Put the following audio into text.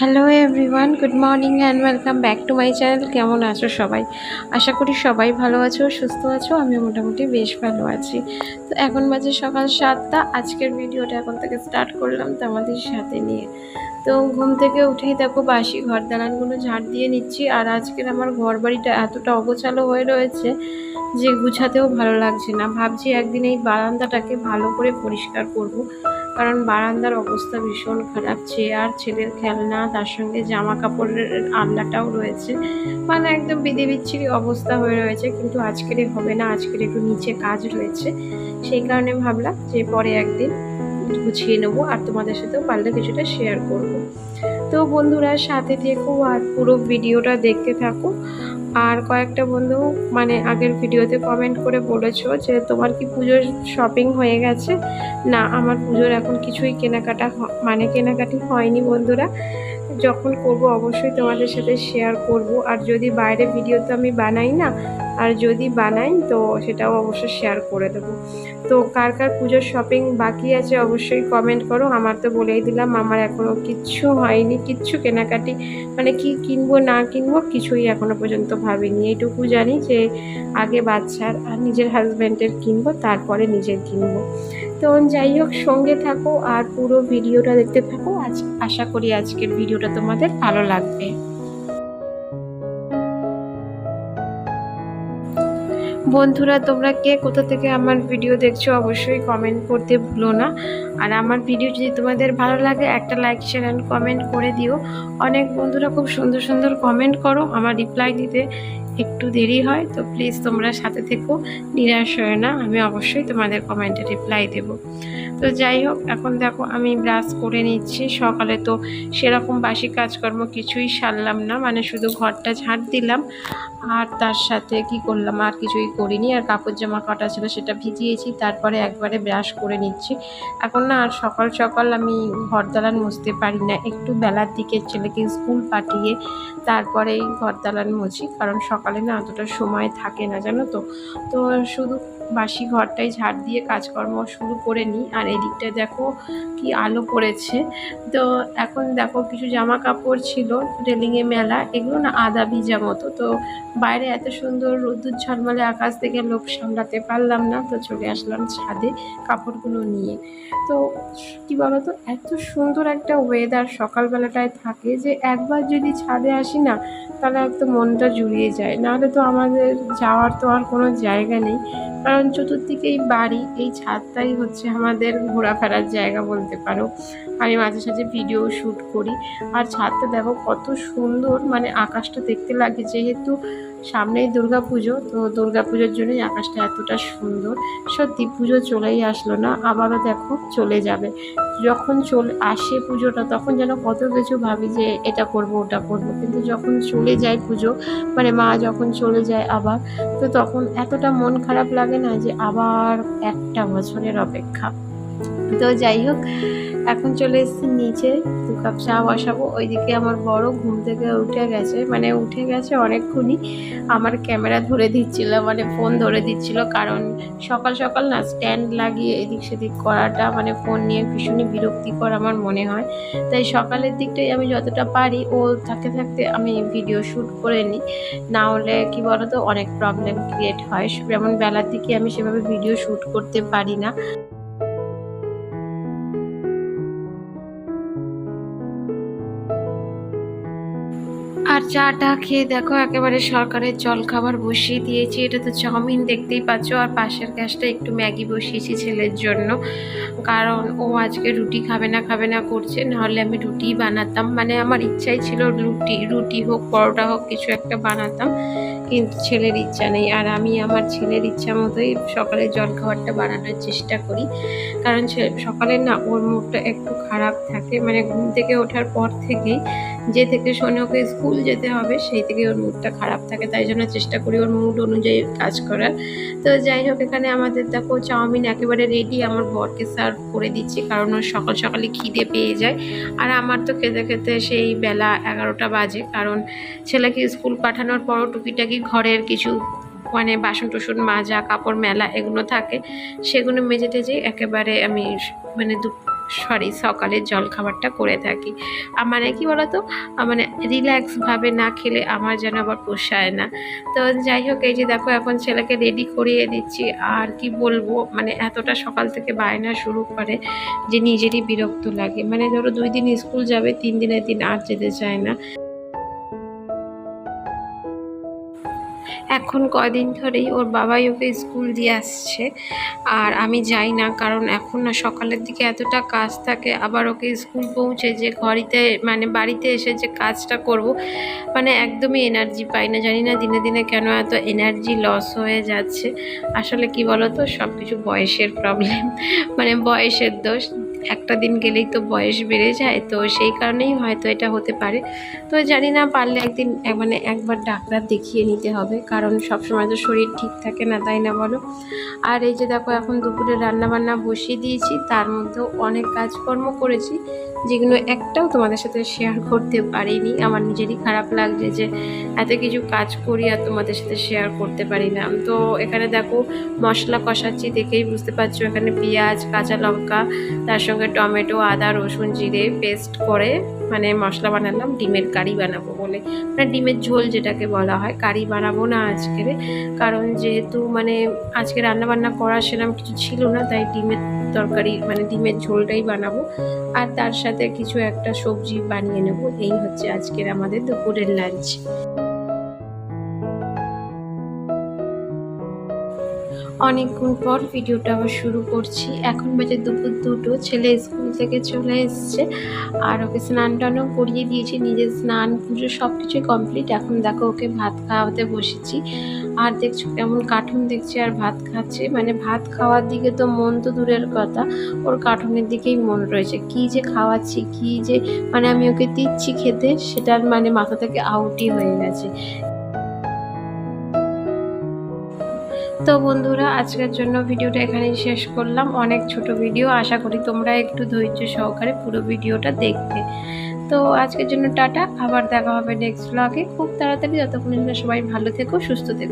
Hello everyone good morning and welcome back to my channel কেমন আছো সবাই? আশা করি সবাই ভালো আছো, সুস্থ আছো আমি মোটামুটি বেশ ভালো আছি। তো এখন বাজে সকাল সাতটা, আজকের ভিডিওটা এখন থেকে স্টার্ট করলাম তো আমাদের সাথে নিয়ে। তো ঘুম থেকে উঠেই দেখো বাসি ঘর দালানগুলো ঝাড় দিয়ে নিচ্ছি, আর আজকের আমার ঘর বাড়িটা এতটা অগোছালো হয়ে রয়েছে যে গুছাতেও ভালো লাগছে না। ভাবছি একদিন এই বারান্দাটাকে ভালো করে পরিষ্কার করব। কারণ বারান্দার অবস্থা ভীষণ খারাপ, চেয়ার, ছেলের খেলনা তার সঙ্গে জামা কাপড়ের আল্লাটাও রয়েছে। মানে একদম বিধি বিচ্ছিরি অবস্থা হয়ে রয়েছে, কিন্তু আজকের হবে না, আজকের একটু নিচে কাজ রয়েছে। সেই কারণে ভাবলাম যে পরে একদিন গুছিয়ে নেব আর তোমাদের সাথেও পারলে কিছুটা শেয়ার করব। তো বন্ধুরা, সাথে থেকো আর পুরো ভিডিওটা দেখতে থাকো। আর কয়েকটা বন্ধু মানে আগের ভিডিওতে কমেন্ট করে বলেছ যে তোমার কি পুজোর শপিং হয়ে গেছে? না, আমার পুজোর এখন কিছুই কেনাকাটা মানে কেনাকাটি হয়নি বন্ধুরা। যখন করব, অবশ্যই তোমাদের সাথে শেয়ার করব। আর যদি বাইরে ভিডিও তো আমি বানাই না আর যদি বানাই, তো সেটাও অবশ্যই শেয়ার করে দেবো। তো কার কার পুজোর শপিং বাকি আছে অবশ্যই কমেন্ট করো। আমার তো বলেই দিলাম, আমার এখনও কিচ্ছু হয়নি, কিচ্ছু কেনাকাটি। মানে কি কিনবো, না কিনবো, কিছুই এখনও পর্যন্ত ভাবিনি। এইটুকু জানি যে আগে বাচ্চার আর নিজের হাজব্যান্ডের কিনবো, তারপরে নিজের কিনবো। তো যাই হোক, সঙ্গে থাকো আর পুরো ভিডিওটা দেখতে থাকো। আজ আশা করি আজকের ভিডিওটা তোমাদের ভালো লাগবে। বন্ধুরা, তোমরা কে? কোথা থেকে আমার ভিডিও দেখছ? অবশ্যই কমেন্ট করতে ভুলো না। আর আমার ভিডিও যদি তোমাদের ভালো লাগে, একটা লাইক শেয়ার অ্যান্ড কমেন্ট করে দিও। অনেক বন্ধুরা খুব সুন্দর সুন্দর কমেন্ট করো, আমার রিপ্লাই দিতে একটু দেরি হয়, তো প্লিজ তোমরা সাথে থেকো। নিরাশ হয় না, আমি অবশ্যই তোমাদের কমেন্টে রিপ্লাই দেবো। তো যাই হোক, এখন দেখো আমি ব্রাশ করে নিচ্ছি। সকালে তো সেরকম বাসি কাজকর্ম কিছুই সারলাম না মানে শুধু ঘরটা ঝাড় দিলাম। আর তার সাথে কি করলাম, আর কিছুই করিনি। আর কাপড় জামা কাটা ছিল সেটা ভিজিয়েছি, তারপরে একবারে ব্রাশ করে নিচ্ছি। এখন না আর সকাল সকাল আমি ঘর দালান মুছতে পারি না। একটু বেলার দিকে ছেলেকে স্কুল পাঠিয়ে তারপরেই ঘর দালান মুছি, কারণ সকালে না অতটা সময় থাকে না জানো তো? তো শুধু বাসি ঘরটাই ঝাড় দিয়ে কাজকর্ম শুরু করে নিই। আর এদিকটা দেখো কি আলো পড়েছে। তো এখন দেখো কিছু জামা কাপড় ছিল, রেলিংয়ে মেলা, এগুলো না আদা ভিজা মতো। তো বাইরে এত সুন্দর রোদ্দুর ঝলমলে আকাশ থেকে লোক সামলাতে পারলাম না, তো চলে আসলাম ছাদে কাপড়গুলো নিয়ে। তো কি বলতো, এত সুন্দর একটা ওয়েদার সকালবেলাটায় থাকে যে একবার যদি ছাদে আসি না, তাহলে একদম মনটা জুড়িয়ে যায়। নাহলে তো আমাদের যাওয়ার তো আর কোনো জায়গা নেই। কারণ চতুর্দিকেই বাড়ি, এই ছাদটাই হচ্ছে আমাদের ঘোরাফেরার জায়গা বলতে পারো। আমি মাঝে সাঝে ভিডিও শ্যুট করি। আর ছাদটা দেখো কত সুন্দর মানে আকাশটা দেখতে লাগে যেহেতু সামনেই দুর্গা পুজো তো দুর্গা পুজোর জন্যই আকাশটা এতটা সুন্দর। সত্যি পুজো চলেই আসলো না, আবারও দেখো চলে যাবে। যখন চলে, আসে পুজোটা, তখন যেন কত কিছু ভাবি যে এটা করব, ওটা করব। কিন্তু যখন চলে যায় পুজো মানে মা যখন চলে যায় আবার, তো তখন এতটা মন খারাপ লাগে না যে আবার একটা বছরের অপেক্ষা। তো যাই হোক এখন চলে এসেছি নিচে, দু কাপ চা বসাবো। ওইদিকে আমার বড় ঘুম থেকে উঠে গেছে মানে উঠে গেছে অনেকক্ষণই। আমার ক্যামেরা ধরে দিচ্ছিল মানে ফোন ধরে দিচ্ছিল, কারণ সকাল সকাল না স্ট্যান্ড লাগিয়ে এদিক সেদিক করাটা মানে ফোন নিয়ে ভীষণই বিরক্তিকর আমার মনে হয়। তাই সকালের দিকটাই আমি যতটা পারি, ও থাকতে থাকতে আমি ভিডিও শ্যুট করে নিই। না হলে কি বলতো, অনেক প্রবলেম ক্রিয়েট হয়। যেমন বেলার দিকে আমি সেভাবে ভিডিও শ্যুট করতে পারি না। চাটা খেয়ে দেখো, একেবারে সরকারের জল খাবার বসিয়ে দিয়েছি। এটা তো চাউমিন দেখতেই পাচ্ছ, আর পাশের গ্যাসটা একটু ম্যাগি বসিয়েছি ছেলের জন্য। কারণ ও আজকে রুটি খাবে না খাবে না করছে, নাহলে আমি রুটি বানাতাম। মানে আমার ইচ্ছাই ছিল রুটি রুটি হোক, পরোটা হোক, কিছু একটা বানাতাম। কিন্তু ছেলের ইচ্ছা নেই, আর আমি আমার ছেলের ইচ্ছা মতোই সকালে জল খাবারটা বানানোর চেষ্টা করি। কারণ সকালে না ওর মুডটা একটু খারাপ থাকে। মানে ঘুম থেকে ওঠার পর থেকেই যে থেকে শোনে ওকে স্কুল যেতে হবে, সেই থেকে ওর মুডটা খারাপ থাকে, তাই জন্য চেষ্টা করি ওর মুড অনুযায়ী কাজ করার। তো যাই হোক, এখানে আমাদের দেখো চাউমিন একেবারে রেডি আমার বরকে সার্ভ করে দিচ্ছি, কারণ ওর সকাল সকালে খিদে পেয়ে যায়। আর আমার তো খেতে খেতে সেই বেলা এগারোটা বাজে, কারণ ছেলেকে স্কুল পাঠানোর পরও টুকিটাকি ঘরের কিছু মানে বাসন টুসন মাজা, কাপড়, মেলা এগুলো থাকে, সেগুলো মেজে টেজে একেবারে আমি মানে সরি, সকালের জলখাবারটা করে থাকি। আমার কি বলতো? মানে রিল্যাক্সভাবে না খেলে আমার যেন আবার পোষায় না। তো যাই হোক, এই যে দেখো, এখন ছেলেকে রেডি করিয়ে দিচ্ছি। আর কি বলব? মানে এতটা সকাল থেকে বায়না শুরু করে যে নিজেরই বিরক্ত লাগে। মানে ধরো দুই দিন স্কুল যাবে, তিন দিনের দিন আর যেতে চায় না। এখন কয়দিন ধরেই ওর বাবাই ওকে স্কুল দিয়ে আসছে। আর আমি যাই না, কারণ এখন না সকালের দিকে এতটা কাজ থাকে, আবার ওকে স্কুল পৌঁছে যে ঘড়িতে মানে বাড়িতে এসে যে কাজটা করব মানে একদমই এনার্জি পাই না। জানি না দিনে দিনে কেন এত এনার্জি লস হয়ে যাচ্ছে। আসলে কি বলো তো সব কিছু বয়সের প্রবলেম মানে বয়সের দোষ। একটা দিন গেলেই তো বয়স বেড়ে যায়, তো সেই কারণেই হয়তো এটা হতে পারে। তো জানি না, পারলে একদিন মানে একবার ডাক্তার দেখিয়ে নিতে হবে, কারণ সবসময় তো শরীর ঠিক থাকে না, তাই না বলো? আর এই যে দেখো, এখন দুপুরে রান্না বান্না বসিয়ে দিয়েছি, তার মধ্যেও অনেক কাজকর্ম করেছি, যেগুলো একটাও তোমাদের সাথে শেয়ার করতে পারিনি। আমার নিজেরই খারাপ লাগছে যে এত কিছু কাজ করি আর তোমাদের সাথে শেয়ার করতে পারি না। তো এখানে দেখো, মশলা কষাচ্ছি দেখেই বুঝতে পারছ, এখানে পেঁয়াজ, কাঁচা লঙ্কা, তার সঙ্গে টমেটো, আদা, রসুন, জিরে পেস্ট করে মানে মশলা বানালাম, ডিমের কারি বানাবো বলে। মানে ডিমের ঝোল যেটাকে বলা হয়, কারি বানাবো না আজকের কারণ যেহেতু মানে আজকে রান্না বান্না করা সেরকম কিছু ছিল না, তাই ডিমের তরকারি মানে ডিমের ঝোলটাই বানাবো। আর তার সাথে কিছু একটা সবজি বানিয়ে নেব, এই হচ্ছে আজকের আমাদের দুপুরের লাঞ্চ অনেকক্ষণ পর ভিডিওটা আবার শুরু করছি। এখন বাজে দুপুর দুটো, ছেলে স্কুল থেকে চলে এসছে আর ওকে স্নান টানও করিয়ে দিয়েছি, নিজের স্নান পুজো সব কিছুই কমপ্লিট এখন দেখো ওকে ভাত খাওয়াতে বসেছি। আর দেখছ কেমন কার্টুন দেখছে আর ভাত খাচ্ছে। মানে ভাত খাওয়ার দিকে তো মন তো দূরের কথা, ওর কার্টুনের দিকেই মন রয়েছে। কি যে খাওয়াচ্ছি, কি যে মানে আমি ওকে দিচ্ছি খেতে, সেটার মানে মাথা থেকে আউটই হয়ে গেছে। তো বন্ধুরা, আজকের জন্য ভিডিওটা এখানেই শেষ করলাম। অনেক ছোট ভিডিও, আশা করি তোমরা একটু ধৈর্য সহকারে পুরো ভিডিওটা দেখবে। তো আজকের জন্য টাটা, আবার দেখা হবে নেক্সট ব্লগে খুব তাড়াতাড়ি যতক্ষণ সবাই ভালো থেকো, সুস্থ থেকো।